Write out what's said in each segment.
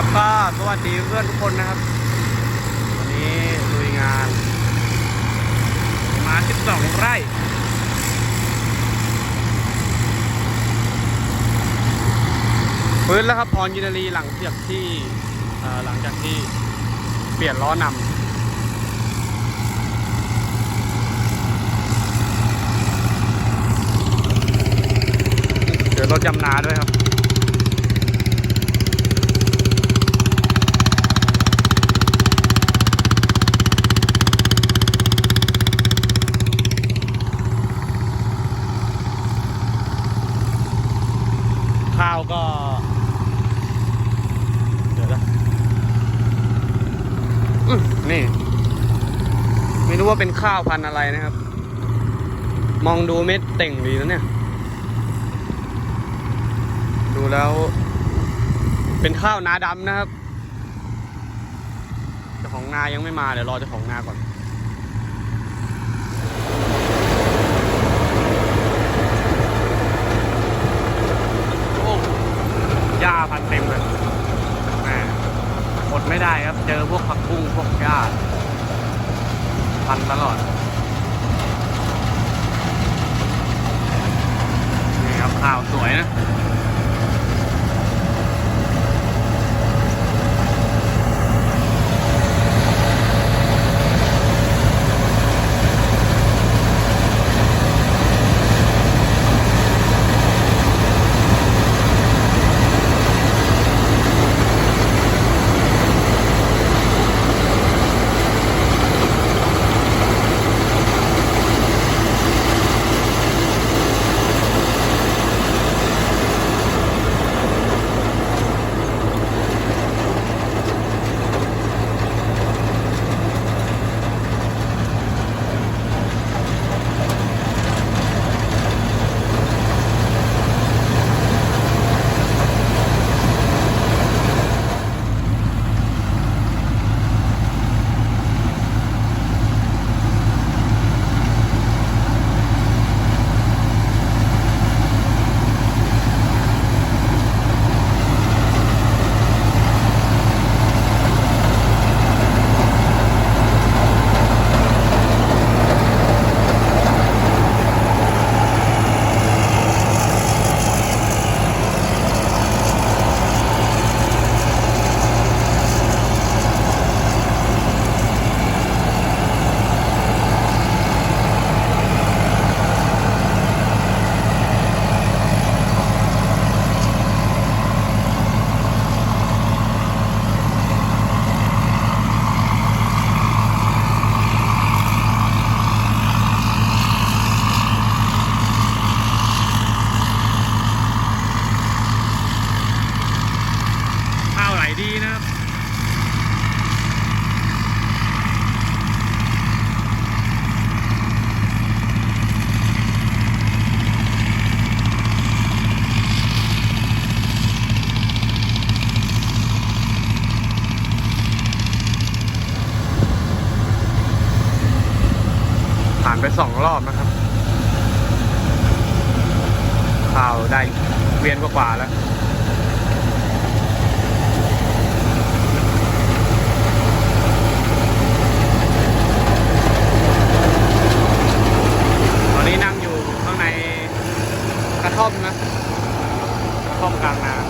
ครับก็สวัสดีเพื่อนทุกคนนะครับ วันนี้ลุยงาน มา12ไร่พื้นแล้วครับออนยินารีหลังจากที่เอ่หลังจากที่เปลี่ยนล้อนำเดี๋ยวรถยำนาด้วยครับ ข้าวก็ เดี๋ยวนะอื้อนี่ ไม่รู้ ว่าเป็นข้าวพันธุ์อะไรนะครับ มองดูเม็ดเต่งดีแล้วเนี่ย ดูแล้ว เป็นข้าวนาดำนะครับเจ้าของนายังไม่มาเดี๋ยวรอเจ้าของนาก่อนโอ้หญ้าพันเต็มเลยแหมอดไม่ได้ครับ เจอพวกผักบุ้งพวกหญ้า พันตลอด นี่ครับข่าวสวยนะ ดีนะครับ ผ่านไปสองรอบนะครับ ข้าวได้เวียนกว่าๆแล้ว ตอนนี้นั่งอยู่ข้างในกระท่อมนะ กระท่อมกลางนา ต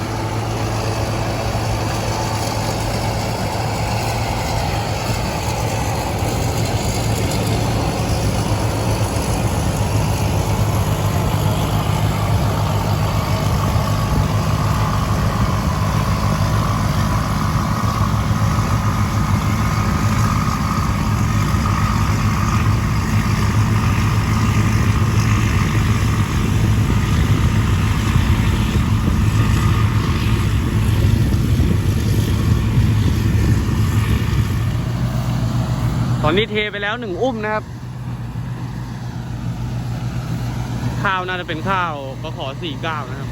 อนนี้เทไปแล้วหนึ่งอุ้มนะครับ ข้าวน่าจะเป็นข้าวก็ขอสี่เก้านะครับ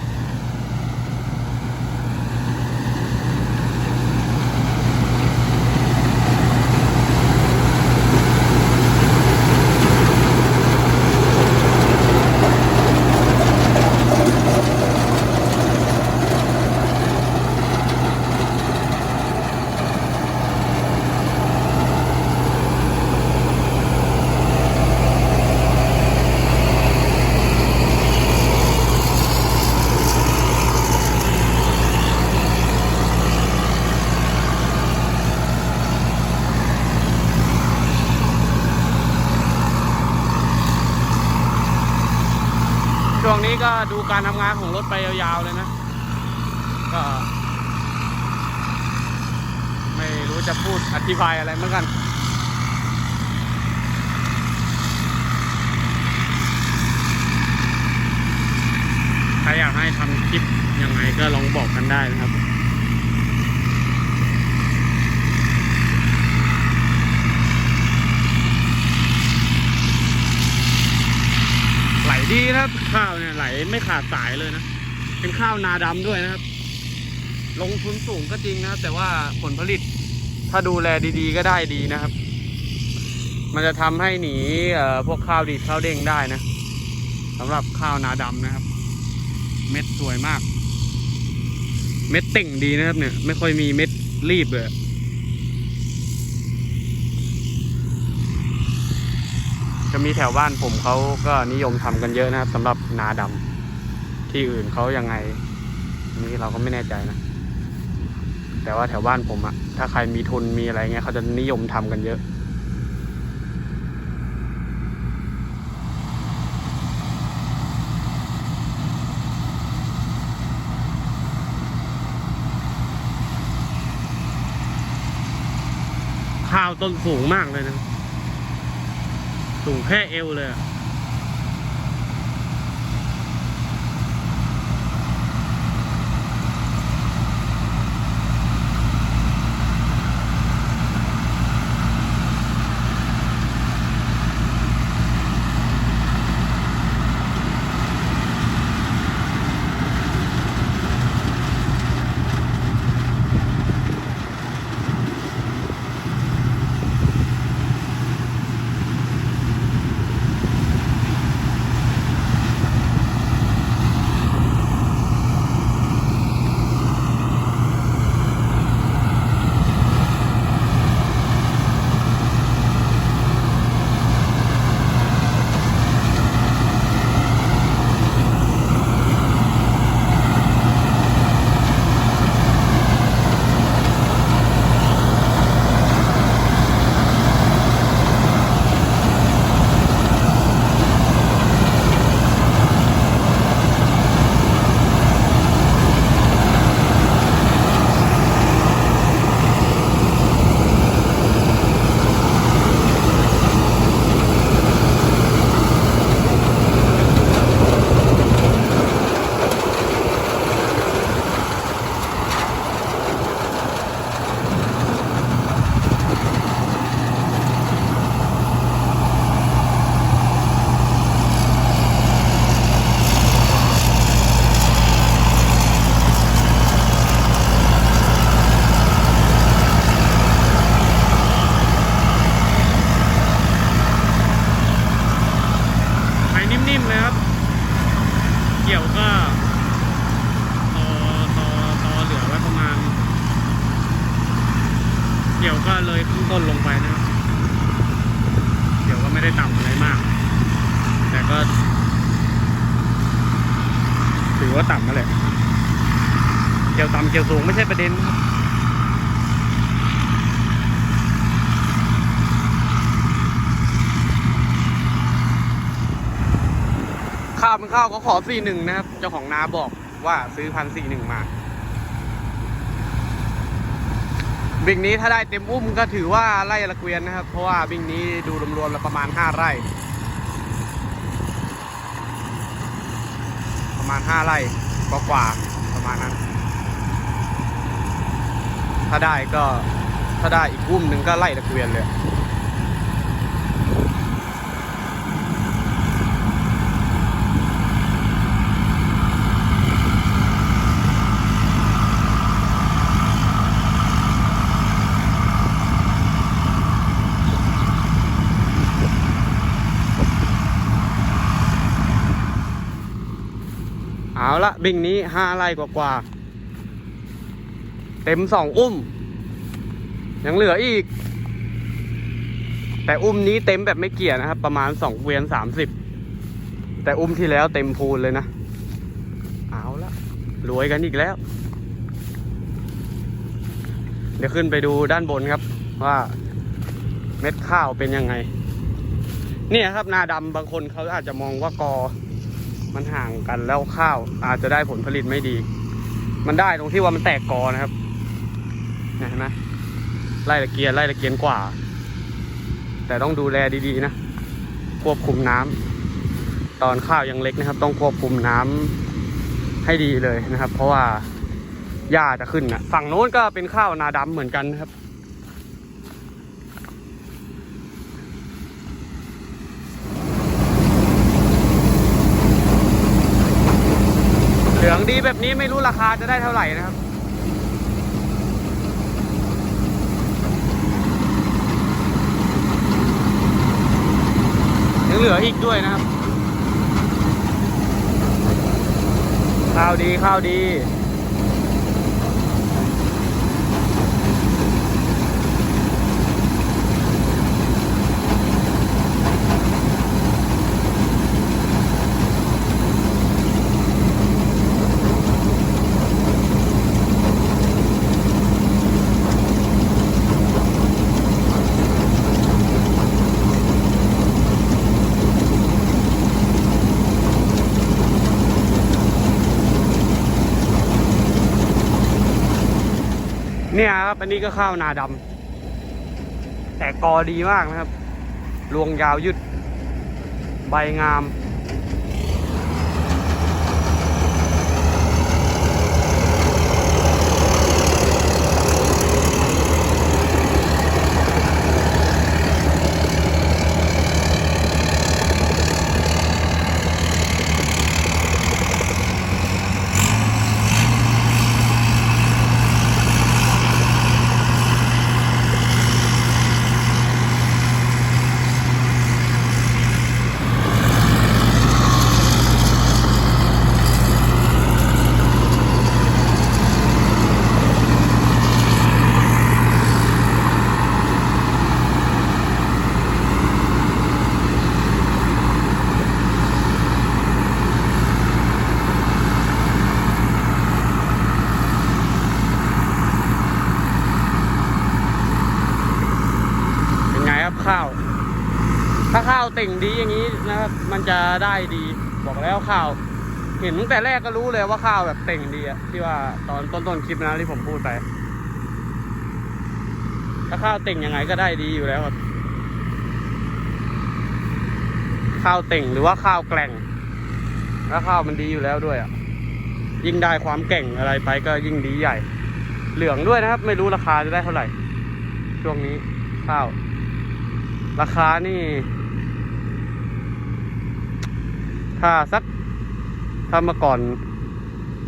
ต ดู การทำงานของรถไปยาวๆเลยนะ ก็ ไม่รู้จะพูดอธิบายอะไรเหมือนกันใครอยากให้ทำคลิปยังไงก็ลองบอกกันได้นะครับไหลดีนะครับข้าวเนี่ย ไหลไม่ขาดสายเลยนะ เป็นข้าวนาดำด้วยนะครับ ลงทุนสูงก็จริงนะแต่ว่าผลผลิตถ้าดูแลดีๆ ก็ได้ดีนะครับ มันจะทำให้หนีพวกข้าวดีข้าวเด้งได้นะสำหรับข้าวนาดำนะครับ เม็ดสวยมาก เม็ดเต่งดีนะครับเนี่ย ไม่ค่อยมีเม็ดรีบเลยจะมีแถวบ้านผมเขาก็นิยมทำกันเยอะนะครับสำหรับนาดำ ที่อื่นเขายังไงนนี่เราก็ไม่แน่ใจนะ แต่ว่าแถวบ้านผมอะถ้าใครมีทุนมีอะไรเงี้ยเขาจะนิยมทำกันเยอะข้าวต้นสูงมากเลยนะ สูงแค่เอวเลยอะ สูงไม่ใช่ประเด็นข้าวเป็นข้าวก็ขอสี่หนึ่งนะครับ เจ้าของนาบอกว่าซื้อพันสี่หนึ่งมาบิ่งนี้ถ้าได้เต็มอุ้มก็ถือว่าไร่ละเกวียนนะครับ เพราะว่าบิ่งนี้ดูรวมๆแล้วประมาณห้าไร่ ประมาณห้าไร่กกว่าๆประมาณนั้น ถ้าได้ก็ถ้าได้อีกอุ้มหนึ่งก็ไล่ละเกวียนเลยเอาละบิงนี้ห้าไร่กว่าๆ เต็มสองอุ้ม ยังเหลืออีก แต่อุ้มนี้เต็มแบบไม่เกี่ยนะครับ ประมาณสองเวียนสามสิบแต่อุ้มที่แล้วเต็มพูนเลยนะ เอาละรวยกันอีกแล้ว เดี๋ยวขึ้นไปดูด้านบนครับ ว่าเม็ดข้าวเป็นยังไง เนี่ยครับนาดำบางคนเขาอาจจะมองว่ากอ มันห่างกันแล้วข้าวอาจจะได้ผลผลิตไม่ดี มันได้ตรงที่ว่ามันแตกกอนะครับ เนี่ยเห็นไหมไล่ตะเกียนไล่ตะเกียนกว่า แต่ต้องดูแลดีๆนะ ควบคุมน้ำตอนข้าวยังเล็กนะครับ ต้องควบคุมน้ำให้ดีเลยนะครับ เพราะว่าหญ้าจะขึ้นนะฝั่งโน้นก็เป็นข้าวนาดำเหมือนกันนะครับ เหลืองดีแบบนี้ไม่รู้ราคาจะได้เท่าไหร่นะครับ เหลืออีกด้วยนะครับ ข้าวดีข้าวดี อันนี้ก็ข้าวนาดำแต่กอดีมากนะครับ รวงยาวยืดใบงาม ถ้าข้าวเต่งดีอย่างนี้นะครับ มันจะได้ดีบอกแล้วข้าว เห็นตั้งแต่แรกก็รู้เลยว่าข้าวแบบเต่งดีอะที่ว่าตอนต้นๆคลิปนะที่ผมพูดไป ถ้าข้าวเต่งยังไงก็ได้ดีอยู่แล้วครับ ข้าวเต่งหรือว่าข้าวแกล่งแล้วข้าวมันดีอยู่แล้วด้วยอะยิ่งได้ความเก่งอะไรไปก็ยิ่งดีใหญ่ เหลืองด้วยนะครับ ไม่รู้ราคาจะได้เท่าไหร่ ช่วงนี้ข้าว ราคานี่ ถ้าสักถ้าเมื่อก่อน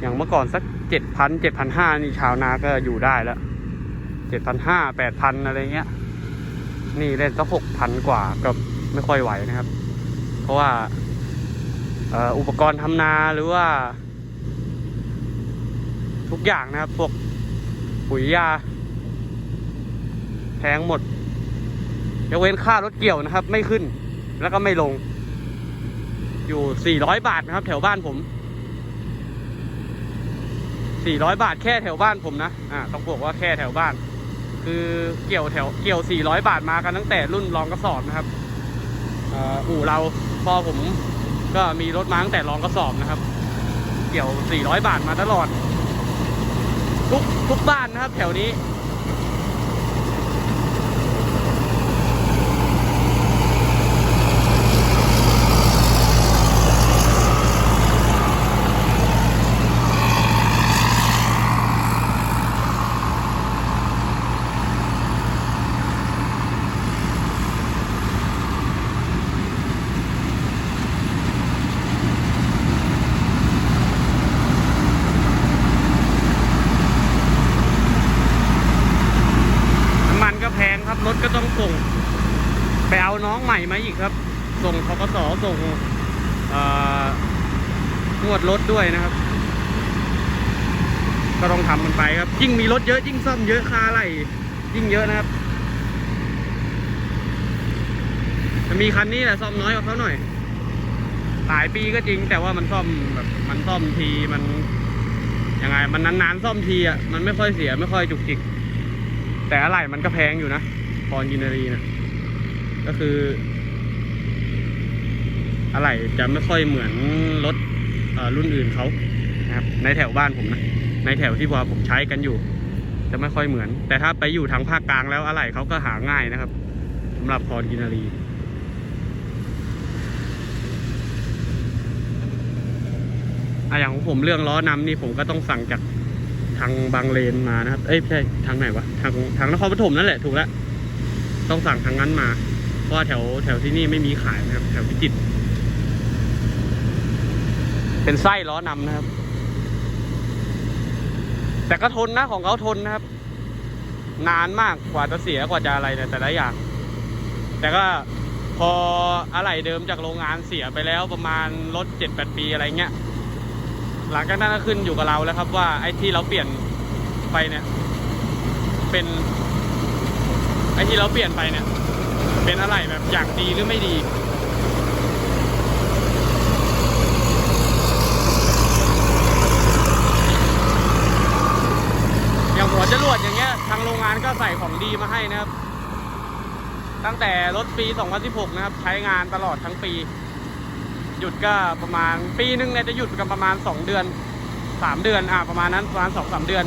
อย่างเมื่อก่อนสักเจ็ดพันเจ็ดพันห้านี่ชาวนาก็อยู่ได้แล้วเจ็ดพันห้าแปดพันอะไรเงี้ย นี่เล่นสักหกพันกว่าก็ไม่ค่อยไหวนะครับ เพราะว่าอุปกรณ์ทำนาหรือว่า ทุกอย่างนะครับ พวกปุ๋ยยาแพงหมดยกเว้นค่ารถเกี่ยวนะครับ ไม่ขึ้นแล้วก็ไม่ลง อยู่ 400 บาทนะครับ แถวบ้านผม 400 บาทแค่แถวบ้านผมนะ อ่า ต้องบอกว่าแค่แถวบ้าน คือเกี่ยวแถวเกี่ยว 400 บาทมากันตั้งแต่รุ่นรองกระสอบนะครับอู่เราพอผมก็มีรถมาตั้งแต่รองกระสอบนะครับ เกี่ยว 400 บาทมาตลอด ทุกทุกบ้านนะครับ แถวนี้ รถก็ต้องส่งไปเอาน้องใหม่มาอีกครับ ส่งทกสส่งอ่องวดรถด้วยนะครับ ก็ต้องทำมันไปครับ ยิ่งมีรถเยอะยิ่งซ่อมเยอะค่าอะไรยิ่งเยอะนะครับจะมีคันนี้แหละซ่อมน้อยกว่าเขาหน่อย หลายปีก็จริงแต่ว่ามันซ่อมแบบมันซ่อมทีมันยังไงมันนานๆซ่อมทีอะมันไม่ค่อยเสียไม่ค่อยจุกจิก แต่อะไรมันก็แพงอยู่นะ พรยินารีนะ ก็คือ อะไรจะไม่ค่อยเหมือนรถรุ่นอื่นเขานะครับ ในแถวบ้านผมนะ ในแถวที่ว่าผมใช้กันอยู่ จะไม่ค่อยเหมือน แต่ถ้าไปอยู่ทางภาคกลางแล้วอะไหล่เขาก็หาง่ายนะครับสำหรับพรกินารีอะอย่างของผมเรื่องล้อนำนี่ผมก็ต้องสั่งจากทางบางเลนมานะครับ เอ้ยไม่ใช่ทางไหนวะ ทางทางนครปฐมนั่นแหละถูกแล้ว ต้องสั่งทางนั้นมา เพราะว่าแถวแถวที่นี่ไม่มีขายนะครับ แถวพิจิตรเป็นไส้ล้อนำนะครับ แต่ก็ทนนะของเขาทนนะครับ นานมากกว่าจะเสียกว่าจะอะไรเนี่ยแต่ละอย่าง แต่ก็พออะไหล่เดิมจากโรงงานเสียไปแล้วประมาณรถเจ็ดแปดปีอะไรเงี้ย หลังจากนั้นก็ขึ้นอยู่กับเราแล้วครับว่าไอ้ที่เราเปลี่ยนไปเนี่ย เป็น อ้ที่เราเปลี่ยนไปเนี่ย เป็นอะไรแบบอย่างดีหรือไม่ดีอย่างหัวจรวดอย่างเงี้ยทางโรงงานก็ใส่ของดีมาให้นะครับ ตั้งแต่รถปี 2016 นะครับ ใช้งานตลอดทั้งปี หยุดก็ประมาณปีหนึ่งเนี่ยจะหยุดกันประมาณ 2 เดือน 3 เดือนอ่าประมาณนั้นประมาณ 2-3 เดือน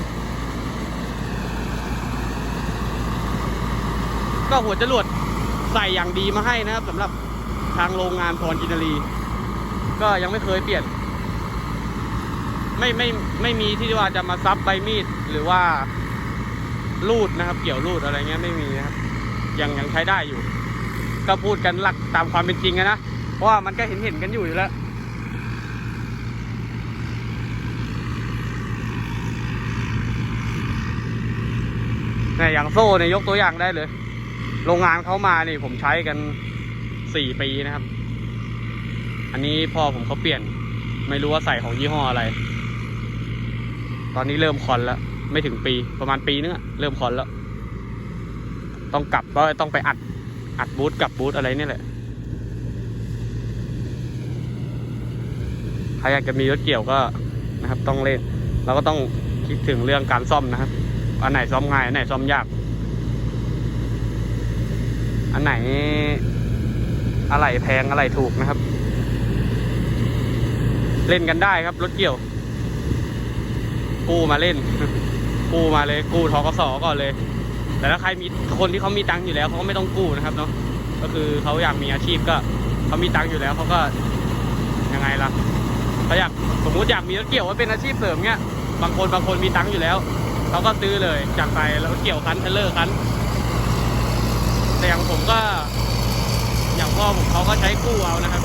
ก็หัวจรวดใส่อย่างดีมาให้นะครับสำหรับทางโรงงานพรกินรี ก็ยังไม่เคยเปลี่ยน ไม่ไม่ไม่มีที่ว่าจะมาซับใบมีดหรือว่าลูดนะครับ เกี่ยวลูดอะไรเงี้ยไม่มีนะครับยังยังใช้ได้อยู่ ก็พูดกันหลักตามความเป็นจริงนะเพราะว่ามันก็เห็นเห็นกันอยู่อยู่แล้วเนี่ยอย่างโซ่เนี่ยยกตัวอย่างได้เลย โรงงานเขามานี่ผมใช้กันสี่ปีนะครับ อันนี้พ่อผมเขาเปลี่ยน ไม่รู้ว่าใส่ของยี่ห้ออะไร ตอนนี้เริ่มคอนแล้ว ไม่ถึงปีประมาณปีนึงอะเริ่มคอนแล้ว ต้องกลับก็ต้องไปอัด อัดบูธกลับบูธอะไรนี่แหละใครอยากจะมีรถเกี่ยวก็นะครับ ต้องเล่นเราก็ต้องคิดถึงเรื่องการซ่อมนะครับ อันไหนซ่อมง่าย อันไหนซ่อมยาก อันไหนอะไรแพงอะไรถูกนะครับ เล่นกันได้ครับรถเกี่ยว กู้มาเล่น กู้มาเลย กู้ทกสก่อนเลย แต่ถ้าใครมีคนที่เขามีตังค์อยู่แล้วเขาก็ไม่ต้องกู้นะครับเนาะก็คือเขาอยากมีอาชีพก็เขามีตังค์อยู่แล้วเขาก็ยังไงล่ะเขาอยากสมมุติอยากมีรถเกี่ยวไว้เป็นอาชีพเสริมเงี้ยบางคนบางคนมีตังค์อยู่แล้วเขาก็ซื้อเลยจากไปแล้วเกี่ยวคันเทเลอร์คัน แต่อย่างผมก็ อย่างพ่อผมเขาก็ใช้กู้เอานะครับ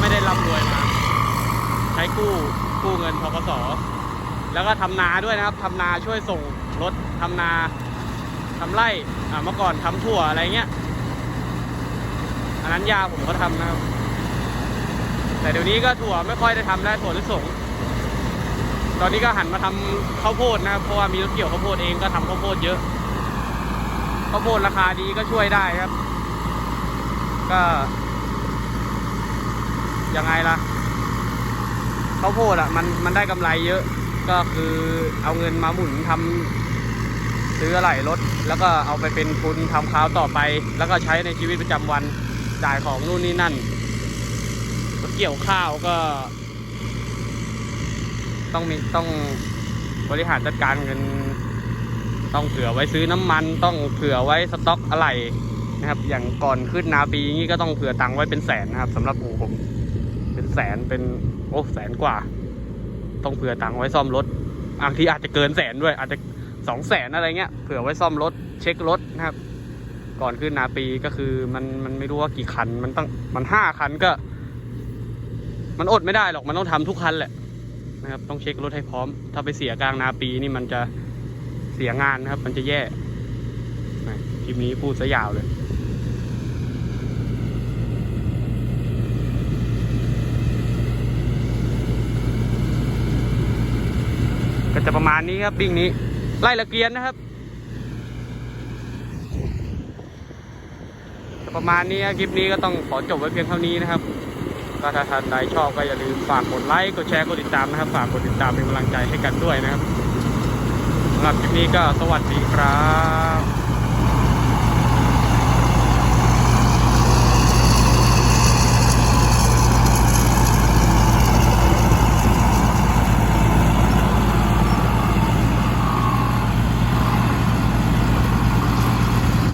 ไม่ได้ร่ำรวยมา ใช้กู้กู้เงินทกสแล้วก็ทำนาด้วยนะครับทำนาช่วยส่งรถทำนาทำไร่อ่าเมื่อก่อนทำถั่วอะไรเงี้ยอันนั้นยาผมก็ทำนะครับ แต่เดี๋ยวนี้ก็ถั่วไม่ค่อยได้ทำแล้วถั่วลิสงตอนนี้ก็หันมาทำข้าวโพดนะครับเพราะว่ามีรถเกี่ยวข้าวโพดเองก็ทำข้าวโพดเยอะ ข้าวโพดราคาดีก็ช่วยได้ครับ ก็ ยังไงล่ะข้าวโพดอะมันมันได้กำไรเยอะ ก็คือเอาเงินมาหมุนทำซื้ออะไหล่รถ แล้วก็เอาไปเป็นทุนทำค้าวต่อไป แล้วก็ใช้ในชีวิตประจำวันจ่ายของนู่นนี่นั่น เกี่ยวข้าวก็ ต้องมีต้องบริหารจัดการเงิน ต้องเผื่อไว้ซื้อน้ำมันต้องเผื่อไว้สต็อกอะไหล่นะครับ อย่างก่อนขึ้นนาปีนี้ก็ต้องเผื่อตังค์ไว้เป็นแสนนะครับสำหรับอู่ผม เป็นแสนเป็นโอ้แสนกว่า ต้องเผื่อตังค์ไว้ซ่อมรถบางทีอาจจะเกินแสนด้วย อาจจะสองแสนอะไรเงี้ยเผื่อไว้ซ่อมรถเช็ครถนะครับ ก่อนขึ้นนาปีก็คือมันมันไม่รู้ว่ากี่คันมันต้องมันห้าคันก็ มันอดไม่ได้หรอกมันต้องทำทุกคันแหละนะครับ ต้องเช็ครถให้พร้อม ถ้าไปเสียกลางนาปีนี่มันจะ สียงานนะครับ มันจะแย่คลิปนี้พูดซะยาวเลยก็จะประมาณนี้ครับบิ้งนี้ ไล่ละเกียนนะครับ ประมาณนี้คลิปนี้ก็ต้องขอจบไว้เพียงเท่านี้นะครับก็ถ้าท่านใดชอบก็อย่าลืมฝากกดไลค์กดแชร์กดติดตามนะครับ ฝากกดติดตามเป็นกำลังใจให้กันด้วยนะครับ หรับคลิปนี้ก็สวัสดีครับ